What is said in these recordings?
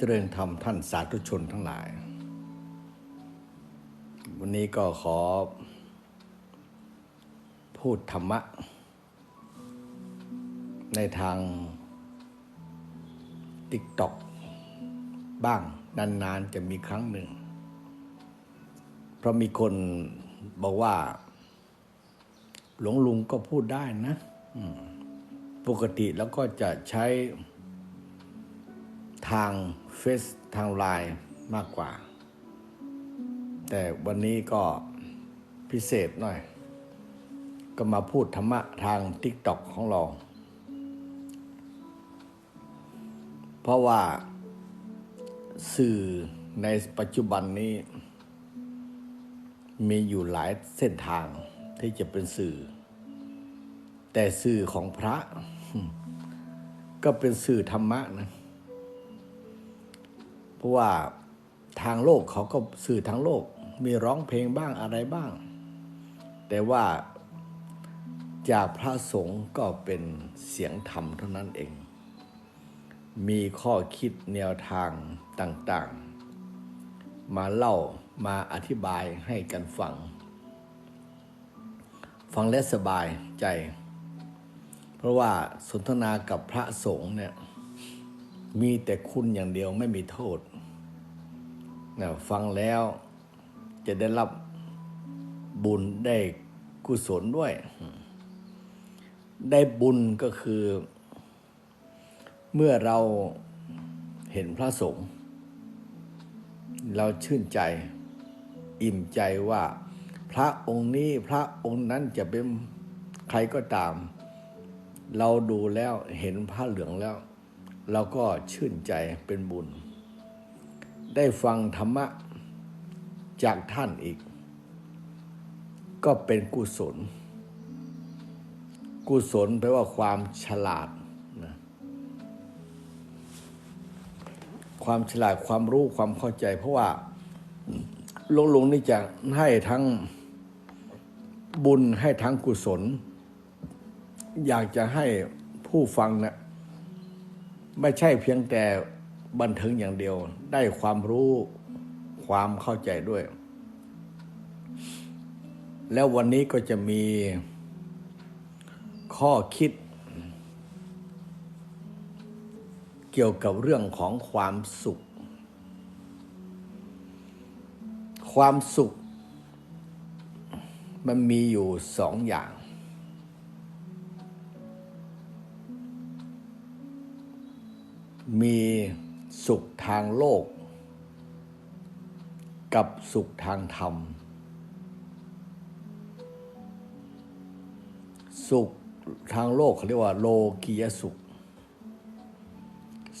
เจริญธรรมท่านสาธุชนทั้งหลาย วันนี้ก็ขอ พูดธรรมะ ในทางติ๊กต็อกบ้างนานๆจะมีครั้งหนึ่ง เพราะมีคนบอกว่า หลวงลุงก็พูดได้นะ ปกติแล้วก็จะใช้ ทางเฟซทางไลน์มากกว่า แต่วันนี้ก็พิเศษหน่อย ก็มาพูดธรรมะทางทิกตอกของเรา เพราะว่าสื่อในปัจจุบันนี้ มีอยู่หลายเส้นทางที่จะเป็นสื่อ แต่สื่อของพระ ก็เป็นสื่อธรรมะนะ ราะว่าทางโลกเขาก็สื่อทางโลก มีร้องเพลงบ้างอะไรบ้าง แต่ว่าจากพระสงฆ์ก็เป็นเสียงธรรมเท่านั้นเอง มีข้อคิดแนวทางต่างๆ มาเล่ามาอธิบายให้กันฟัง ฟังและสบายใจ เพราะว่าสนทนากับพระสงฆ์เนี่ย มีแต่คุณอย่างเดียวไม่มีโทษ ฟังแล้วจะได้รับบุญได้กุศลด้วย ได้บุญก็คือ เมื่อเราเห็นพระสงฆ์เราชื่นใจ อิ่มใจว่า พระองค์นี้พระองค์นั้นจะเป็นใครก็ตาม เราดูแล้วเห็นพระเหลืองแล้ว เราก็ชื่นใจเป็นบุญ ได้ฟังธรรมะจากท่านอีก ก็เป็นกุศล กุศลแปลว่าความฉลาดนะความฉลาดความรู้ความเข้าใจ เพราะว่าหลวงลุงนี่จะให้ทั้งบุญให้ทั้งกุศล อยากจะให้ผู้ฟังนะไม่ใช่เพียงแต่ บันเทิงอย่างเดียว ได้ความรู้ความเข้าใจด้วย แล้ววันนี้ก็จะมีข้อคิด เกี่ยวกับเรื่องของความสุข ความสุข มันมีอยู่สองอย่างมี สุขทางโลก กับสุขทางธรรม สุขทางโลกเขาเรียกว่า โลกียสุข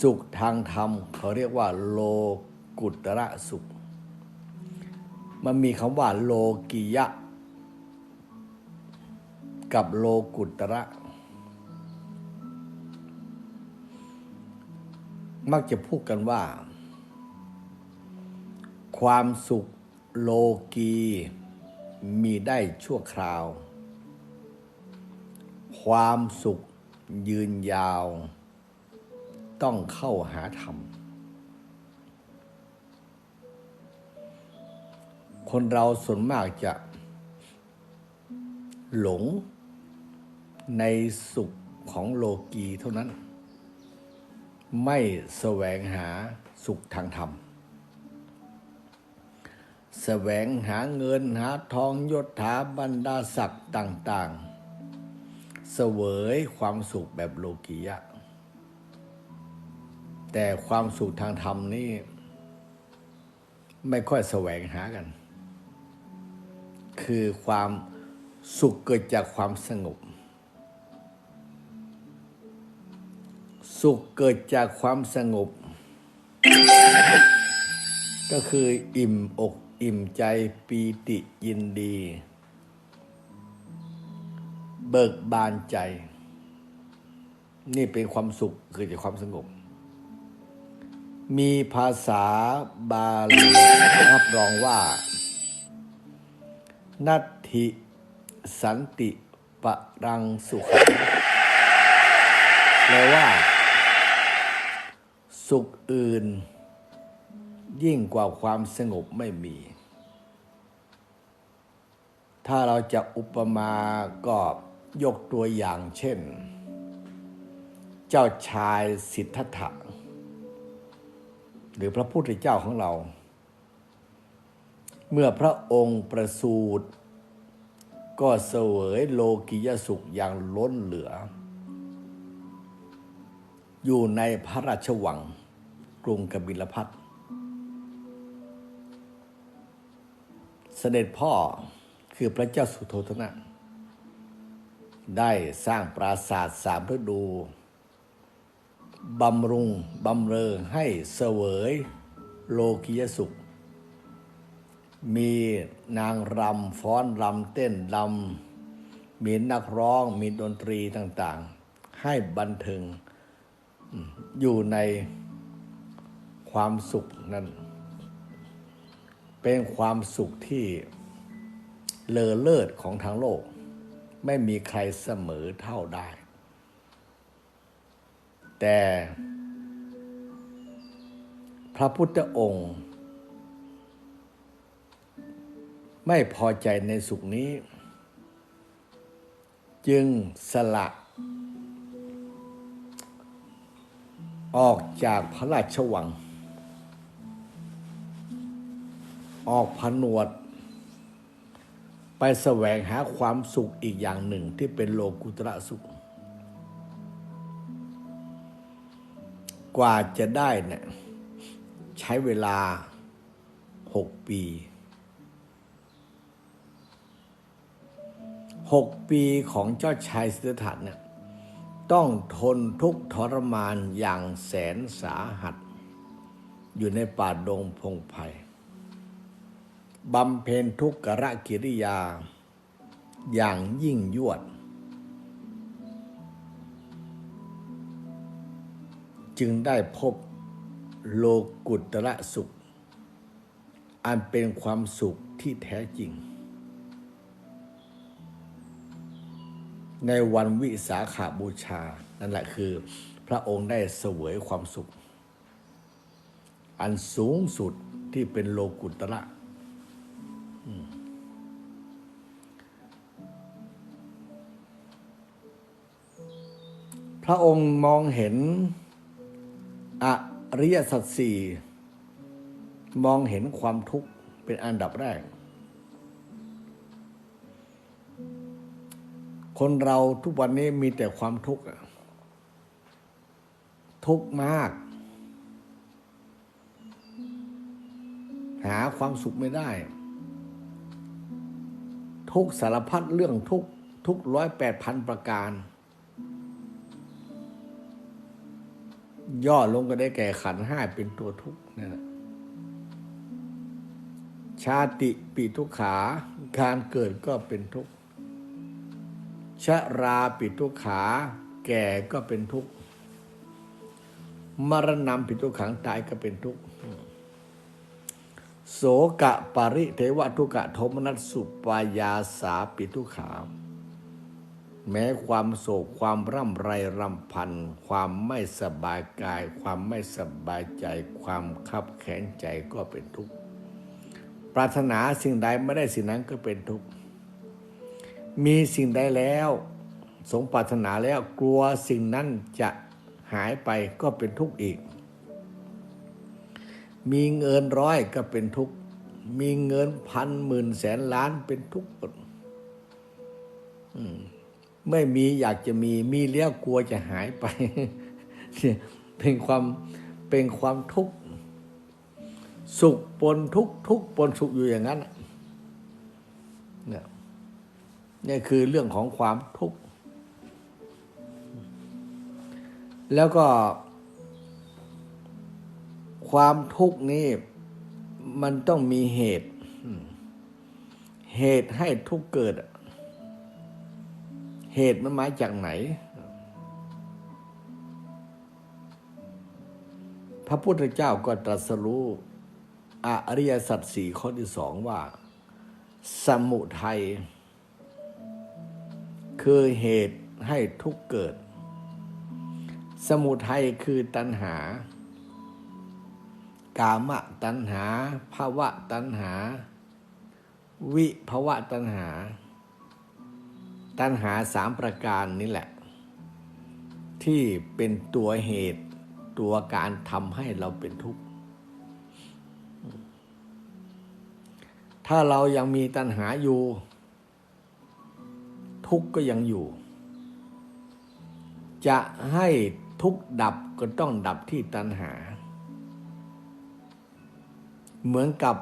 สุขทางธรรม เขาเรียกว่า โลกุตระสุข มันมีคำว่า โลกียะ กับโลกุตระ มักจะพูดกันว่า ความสุขโลกีมีได้ชั่วคราว ความสุขยืนยาว ต้องเข้าหาธรรม คนเราส่วนมากจะ หลงในสุขของโลกีเท่านั้น ไม่แสวงหาสุขทางธรรม แสวงหาเงินหาทองยศถาบรรดาศักดิ์ต่าง ๆ เสวยความสุขแบบโลกียะ แต่ความสุขทางธรรมนี่ ไม่ค่อยแสวงหากัน คือความสุขเกิดจากความสงบ สุขเกิดจากความสงบ ก็คืออิ่มอกอิ่มใจปีติยินดี เบิกบานใจ นี่เป็นความสุขเกิดจากความสงบ มีภาษาบาลีรับรองว่า นัตถิสันติปรังสุขแปลว่า สุขอื่น ยิ่งกว่าความสงบไม่มี ถ้าเราจะอุปมาก็ยกตัวอย่างเช่น เจ้าชายสิทธัตถะ หรือพระพุทธเจ้าของเรา เมื่อพระองค์ประสูติก็เสวยโลกิยสุขอย่างล้นเหลือ อยู่ในพระราชวัง รุงกบิลพัทเสด็จพ่อคือพระเจ้าสุโธทนะ ได้สร้างปราสาทสามฤดูบำรุงบำเรอให้เสวยโลกิยสุข มีนางรำฟ้อนรำเต้นรำมีนักร้องมีดนตรีต่างๆ ให้บันเทิงอยู่ใน ความสุขนั้น เป็นความสุขที่เลอเลิศของทางโลก ไม่มีใครเสมอเท่าได้ แต่พระพุทธองค์ ไม่พอใจในสุขนี้ จึงสละออกจากพระราชวัง ออกผนวด ไปแสวงหาความสุขอีกอย่างหนึ่งที่เป็นโลกุตระสุข กว่าจะได้เนี่ยใช้เวลาหกปีหกปีของเจ้าชายสิทธัตถะเนี่ยต้องทนทุกข์ทรมานอย่างแสนสาหัส อยู่ในป่าดงพงไพ่ บำเพ็ญทุกขระกิริยา อย่างยิ่งยวด จึงได้พบโลกุตระสุข อันเป็นความสุขที่แท้จริง ในวันวิสาขาบูชา นั่นแหละคือพระองค์ได้เสวยความสุข อันสูงสุดที่เป็นโลกุตระ พระองค์มองเห็น อริยสัจสี่มองเห็นความทุกข์เป็นอันดับแรก คนเราทุกวันนี้มีแต่ความทุกข์ทุกข์มาก หาความสุขไม่ได้ ทุกสารพัดเรื่องทุกทุกร้อยแปดพันประการ ย่อลงก็ได้แก่ขันห้าเป็นตัวทุกนั่นแหละชาติปีทุกขา การเกิดก็เป็นทุกข์ชราปิทุกขา แก่ก็เป็นทุกข์มรณะปิทุกขังตายก็เป็นทุกข์ โสกะปริเทวทุกะโทมนัสสุปายาสาปิทุขา แม้ความโศกความร่ำไรรำพัน ความไม่สบายกาย ความไม่สบายใจ ความคับแค้นใจก็เป็นทุกข์ ปรารถนาสิ่งใดไม่ได้สิ่งนั้นก็เป็นทุกข์ มีสิ่งใดแล้ว สงปรารถนาแล้วกลัวสิ่งนั้นจะหายไปก็เป็นทุกข์อีก มีเงินร้อยก็เป็นทุกข์ มีเงินพันหมื่นแสนล้านเป็นทุกข์ไม่มีอยากจะมี มีแล้วกลัวจะหายไป เป็นความเป็นความทุกข์ สุขปนทุกข์ทุกข์ปนสุขอยู่อย่างนั้นเนี่ยนี่คือเรื่องของความทุกข์ แล้วก็ ความทุกข์นี้มันต้องมีเหตุ เหตุให้ทุกข์เกิด เหตุมันมาจากไหน พระพุทธเจ้าก็ตรัสรู้อริยสัจสี่ข้อที่สองว่า สมุทัยคือเหตุให้ทุกข์เกิด สมุทัยคือตัณหา กามตัณหาภาวะตัณหา วิภาวะตัณหา ตัณหาสามประการนี้แหละ ที่เป็นตัวเหตุตัวการทำให้เราเป็นทุกข์ ถ้าเรายังมีตัณหาอยู่ ทุกข์ก็ยังอยู่ จะให้ทุกข์ดับก็ต้องดับที่ตัณหา เหมือนกับ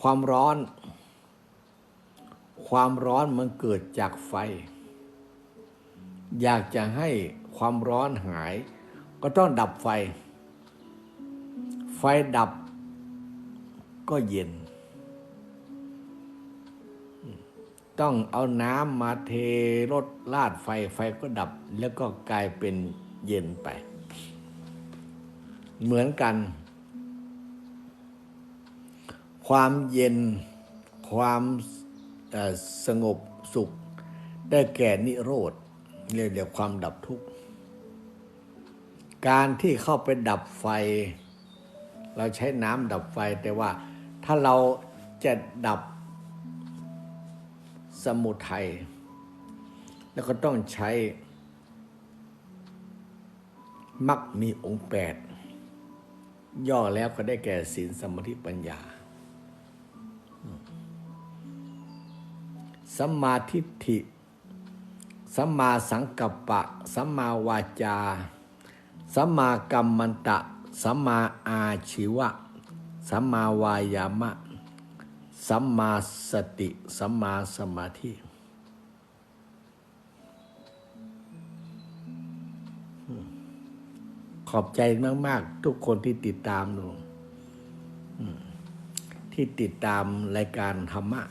ความร้อน ความร้อนมันเกิดจากไฟ อยากจะให้ความร้อนหาย ก็ต้องดับไฟ ไฟดับก็เย็น ต้องเอาน้ำมาเทรดลาดไฟไฟก็ดับ แล้วก็กลายเป็นเย็นไป เหมือนกัน ความเย็นความสงบสุข ได้แก่นิโรธเรียกเรียกความดับทุกข์ การที่เข้าไปดับไฟ เราใช้น้ำดับไฟแต่ว่าถ้าเราจะดับสมุทัยแล้วก็ต้องใช้มักมีองค์แปดย่อแล้วก็ได้แก่ศีลสมาธิปัญญา สัมมาทิฏฐิ สัมมาสังกัปปะ สัมมาวาจา สัมมากัมมันตะ สัมมาอาชีวะ สัมมาวายามะ สัมมาสติ สัมมาสมาธิขอบใจมาก ๆ ทุกคนที่ติดตามหนูที่ติดตามรายการธรรมะ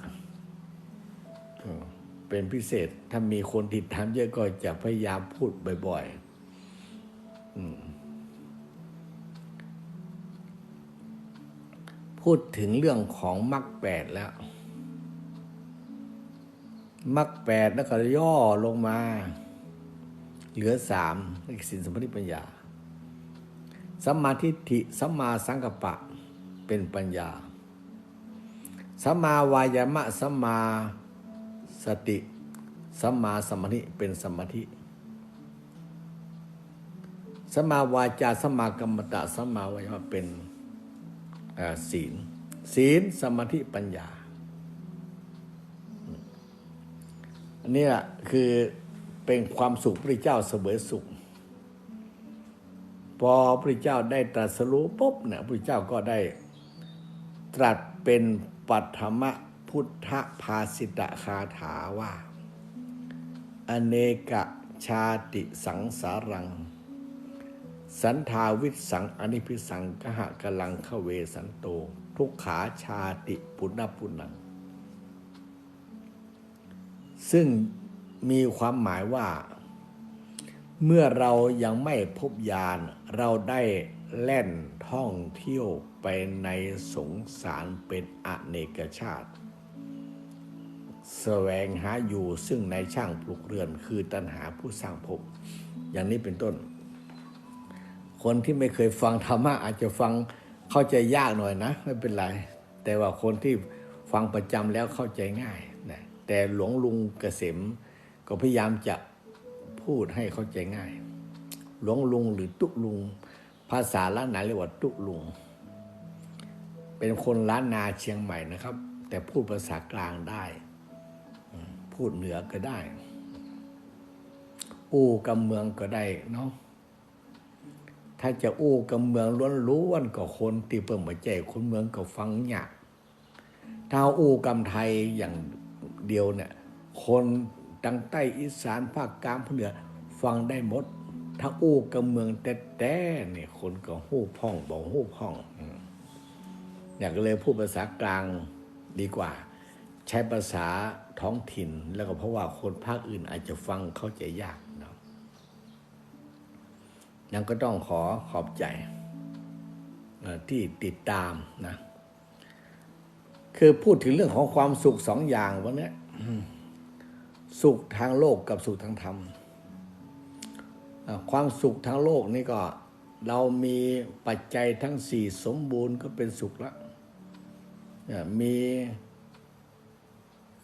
เป็นพิเศษ ถ้ามีคนติดตามเยอะก็จะพยายามพูดบ่อยๆพูดถึงเรื่องของมรรคแปดแล้วมรรคแปดแล้วก็ย่อลงมา เหลือสามนี่คือสินสมธิปัญญาสัมมาทิฏฐิสัมมาสังกัปปะเป็นปัญญาสัมมาวายามะสัมมา สติสัมมาสมาธิเป็นสมาธิสัมมาวาจาสัมมากัมมตะสัมมาวายามะเป็นศีล ศีลสมาธิปัญญา อันนี้แหละคือเป็นความสุขพระเจ้าเสวยสุข พอพระเจ้าได้ตรัสรู้ปุ๊บเนี่ยพระเจ้าก็ได้ตรัสเป็นปัทม พุทธภาสิตคาถาว่า อเนกชาติสังสารัง สันทาวิสังอนิพิสังกหะกลังขเวสันโต ทุกขาชาติปุณณปุณัง ซึ่งมีความหมายว่า เมื่อเรายังไม่พบญาณเราได้แล่นท่องเที่ยวไปในสงสารเป็นอเนกชาติ แสวงหาอยู่ซึ่งในช่างปลุกเรือน คือตัณหาผู้สร้างภพอย่างนี้เป็นต้น คนที่ไม่เคยฟังธรรมะอาจจะฟังเข้าใจยากหน่อยนะ ไม่เป็นไร แต่ว่าคนที่ฟังประจำแล้วเข้าใจง่ายนะแต่หลวงลุงเกษมก็พยายามจะพูดให้เข้าใจง่าย หลวงลุงหรือตุกลุง ภาษาล้านนาเรียกว่าตุกลุง เป็นคนล้านนาเชียงใหม่นะครับ แต่พูดภาษากลางได้ พูดเหนือก็ได้ อู้กำเมืองก็ได้เนาะถ้าจะอู้กับเมืองล้วนล้วนก็คนที่เปิ่มหัวใจคนเมืองก็ฟังยากถ้าอู้กำไทยอย่างเดียวเนี่ย คนทางใต้อีสานภาคกลางภาคเหนือฟังได้หมด ถ้าอู้กับเมืองแต่แต่เนี่ยคนก็หู้พ่องบอกหู้พ่องอยากเลยพูดภาษากลางดีกว่า ใช้ภาษา ท้องถิ่น แล้วก็เพราะว่าคนภาคอื่นอาจจะฟังเข้าใจยากเนาะยังก็ต้องขอขอบใจที่ติดตามนะ คือพูดถึงเรื่องของความสุขสองอย่างวันนี้สุขทางโลกกับสุขทางธรรม ความสุขทางโลกนี่ก็เรามีปัจจัยทั้งสี่สมบูรณ์ก็เป็นสุขละมี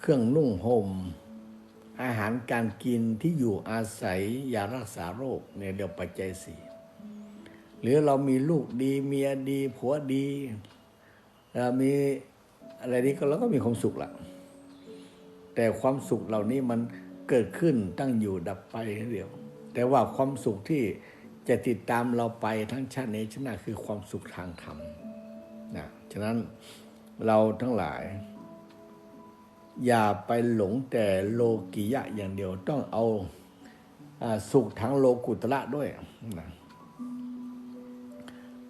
เครื่องนุ่งห่ม อาหารการกินที่อยู่อาศัยยารักษาโรคในยเดียวปัจจัยสี่หรือเรามีลูกดีเมียดีผัวดีเรามีอะไรนี้ก็เราก็มีความสุขละแต่ความสุขเหล่านี้มันเกิดขึ้นตั้งอยู่ดับไปเดียว แต่ว่าความสุขที่จะติดตามเราไปทั้งชาตินี้ชาติหน้าคือความสุขทางธรรมนะฉะนั้นเราทั้งหลาย อย่าไปหลงแต่โลกิยะอย่างเดียวต้องเอาอสุขทางโลกุตระด้วยนะ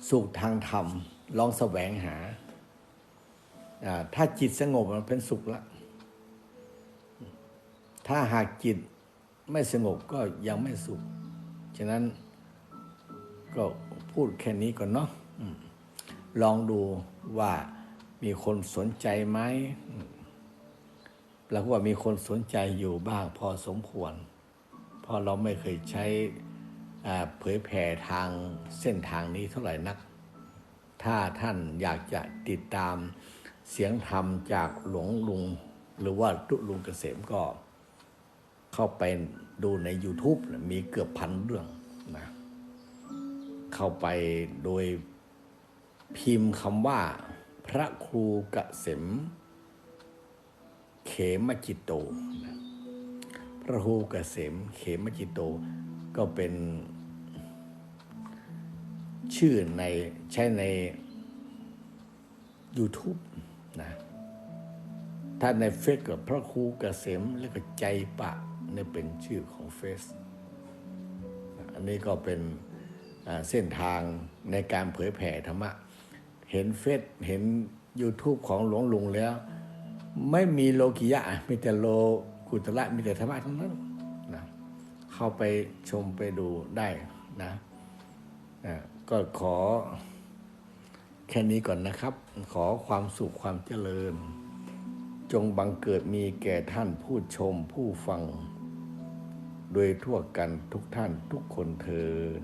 สุขทางธรรม ลองแสวงหา ถ้าจิตสงบมันเป็นสุขละ ถ้าหากจิตไม่สงบก็ยังไม่สุข ฉะนั้นก็พูดแค่นี้ก่อนเนาะอืมลองดูว่ามีคนสนใจไหม อืมแล้วก็ว่ามีคนสนใจอยู่บ้างพอสมควร เพราะเราไม่เคยใช้เผยแผ่ทางเส้นทางนี้เท่าไหร่นัก ถ้าท่านอยากจะติดตามเสียงธรรมจากหลวงลุง หรือว่าตุลุงเกษมก็ เข้าไปดูใน YouTube มีเกือบพันเรื่องนะเข้าไปโดยพิมพ์คำว่า พระครูเกษม เขมจิตโตพระครูเกษมเขมจิตโตก็เป็นชื่อในใช้ใน YouTube นะถ้าในเฟซกับพระครูเกษมแล้วก็ใจปะนี่เป็นชื่อของเฟซอันนี้ก็เป็นเส้นทางในการเผยแผ่ธรรมะ เห็นเฟซเห็น YouTube ของหลวงลุงแล้ว ไม่มีโลกิยะ มีแต่โลกุตระมีแต่ธรรมะทั้งนั้นนะเข้าไปชมไปดูได้นะอ่าก็ขอแค่นี้ก่อนนะครับ ขอความสุขความเจริญ จงบังเกิดมีแก่ท่านผู้ชมผู้ฟัง โดยทั่วกันทุกท่านทุกคนเทิน